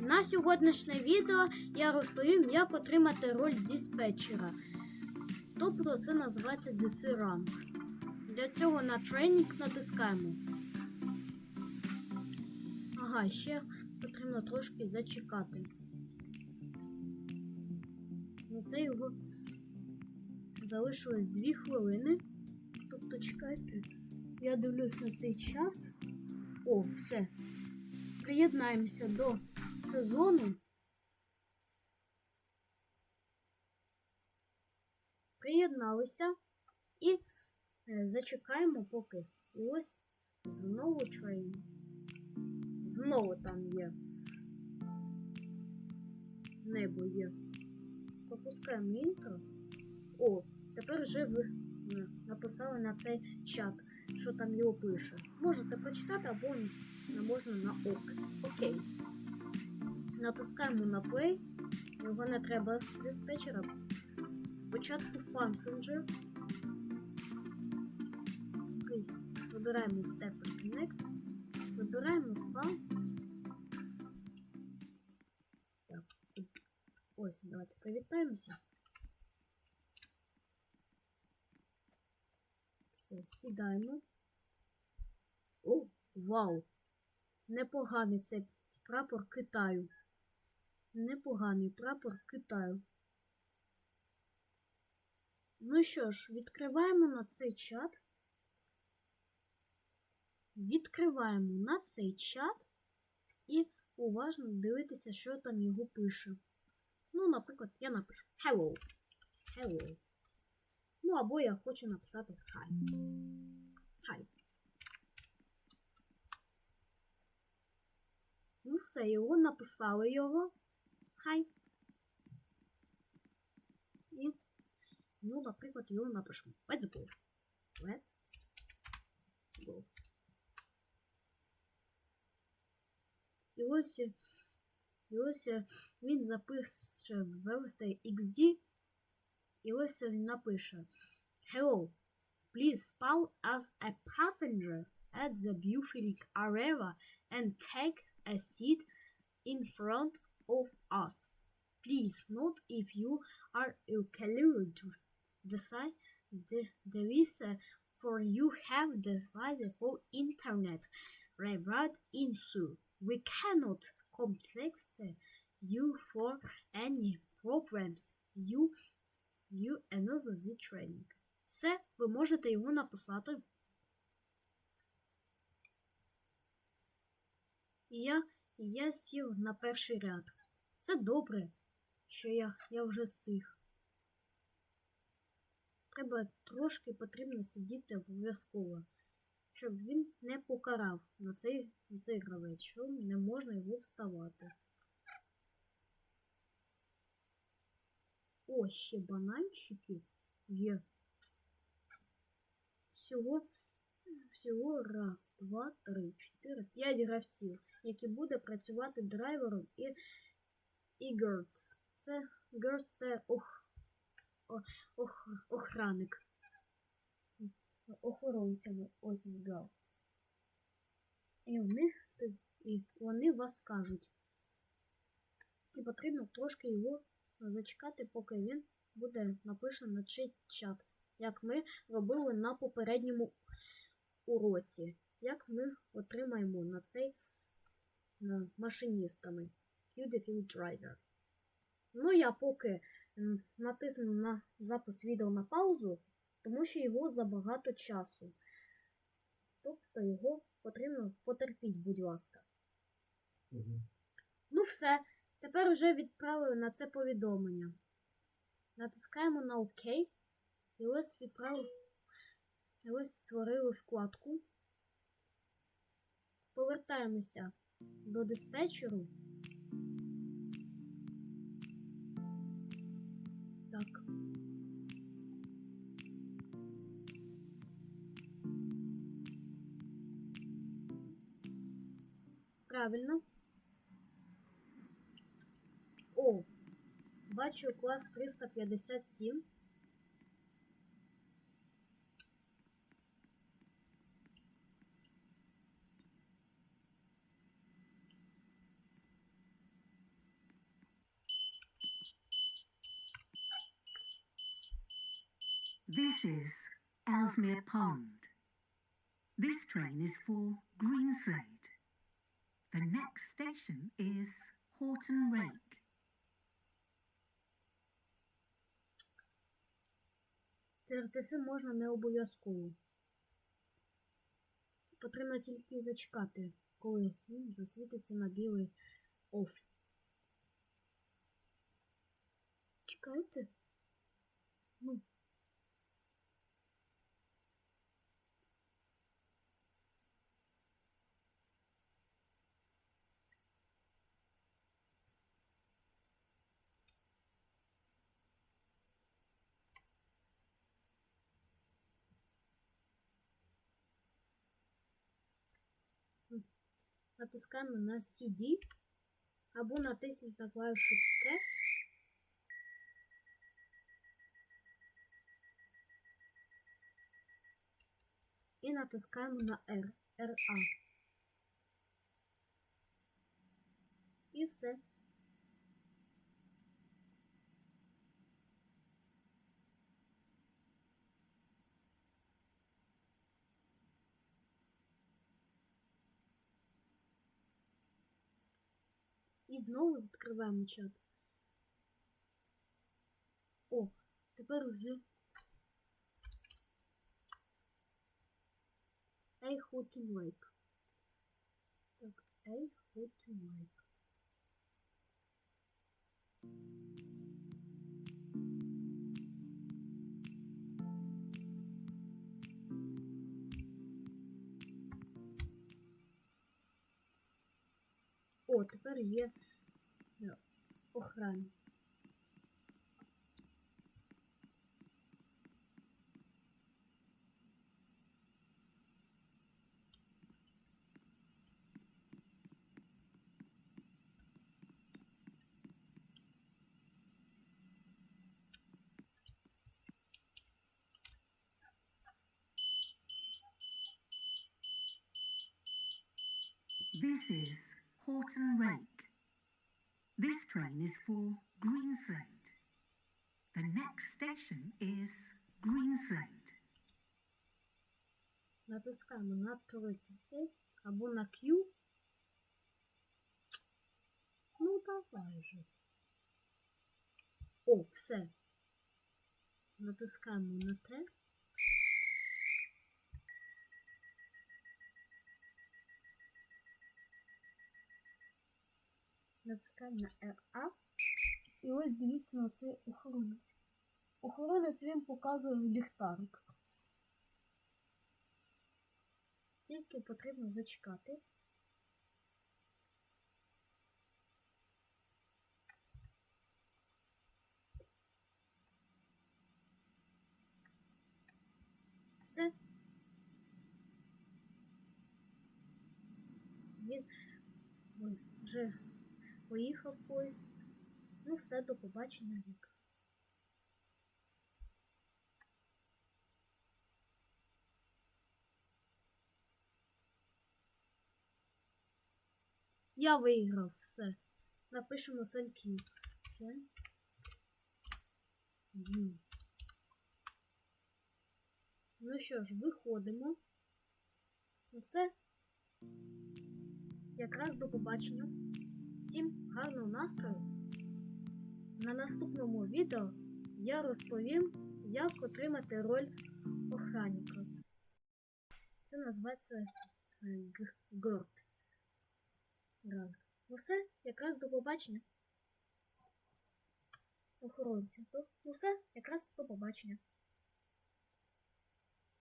На сьогоднішнє відео я розповім, як отримати роль диспетчера. Тобто це називається DC Rank. Для цього на тренінг натискаємо. Ага, ще потрібно трошки зачекати. Ну, це його залишилось 2 хвилини. Тобто чекайте. Я дивлюсь на цей час. О, все. Приєднаємося до сезону. Приєдналися і е, зачекаємо поки. Ось знову трейн. Знову там є. Небо є. Пропускаємо інтро. О, тепер вже ви е, написали на цей чат, що там його пише. Можете прочитати або не можна на ок. Окей. Натискаємо на play. Його не треба диспетчера. Спочатку в Passenger. Вибираємо Step Connect. Вибираємо Spam. Так. Ось, давайте привітаємося. Все, сідаємо. О, вау! Непоганий цей прапор Китаю. Непоганий прапор Китаю. Ну що ж, відкриваємо на цей чат. Відкриваємо на цей чат і уважно дивитися, що там його пише. Ну, наприклад, я напишу Hello. Hello. Ну, або я хочу написати Hi. Hi. Ну, все, його написали його. Хай. І, ну, наприклад, його напишемо. Let's go. Let's go. І ось, і ось він запише ввести XD. І ось він напише Hello, please spell as a passenger at the Bufilic Areva and take a seat in front of us. Please note if you are cleared to decide the, there is a, for you have decided for internet right into. We cannot contact you for any problems. You you another the training. Все, ви можете йому написати. І я, і я сів на перший ряд. Це добре, що я, я вже стих. Треба трошки потрібно сидіти обов'язково, щоб він не покарав на цей, на цей гравець, що не можна його вставати. О, ще бананчики є. Всього, всього раз, два, три, чотири, п'ять гравців, які буде працювати драйвером і, і Герц. Це Герц це ох, ох, ох, охранник. Охоронцями ось Герц. І вони, і вони вас скажуть. І потрібно трошки його зачекати, поки він буде напише на чат, як ми робили на попередньому уроці, як ми отримаємо на цей на машиністами Field Driver. Ну, я поки натисну на запис відео на паузу, тому що його забагато часу. Тобто його потрібно потерпіть, будь ласка. Угу. Ну, все. Тепер вже відправили на це повідомлення. Натискаємо на ОК. І ось відправили. І ось створили вкладку. Повертаємося до диспетчеру. правильно. О, бачу клас 357. This is Ellesmere Pond. This train is for Greenside. The next station is Horton Rake. ТРТС можна не обов'язково. Потрібно тільки зачекати, коли він засвітиться на білий оф. Чекайте. Ну. Натискаємо на CD або натиснемо на клавішу Т. І натискаємо на R, RA. І все. Знову відкриваємо чат. О, тепер вже. Ей, Хотін Лейк. Так, Ей, Хотін Лейк. О, тепер є е, run. This is Horton Rate. This train is for Greenslade. The next station is Greenslade. Натискаємо на ТРТС або на Q. Ну, давай же. О, все. Натискаємо на Т. Натискаємо на RA. І ось дивіться на цей охоронець. Охоронець він показує ліхтарик. Тільки потрібно зачекати. Все. Він вже поїхав поїзд. Ну, все, до побачення, Віка. Я виграв все. Напишемо you. Thank. Ну що ж, виходимо. Ну все. Якраз до побачення. Всім гарного настрою. На наступному відео я розповім, як отримати роль охранника. Це називається е, горд. Ну все, якраз до побачення. Охоронці. Ну все, якраз до побачення.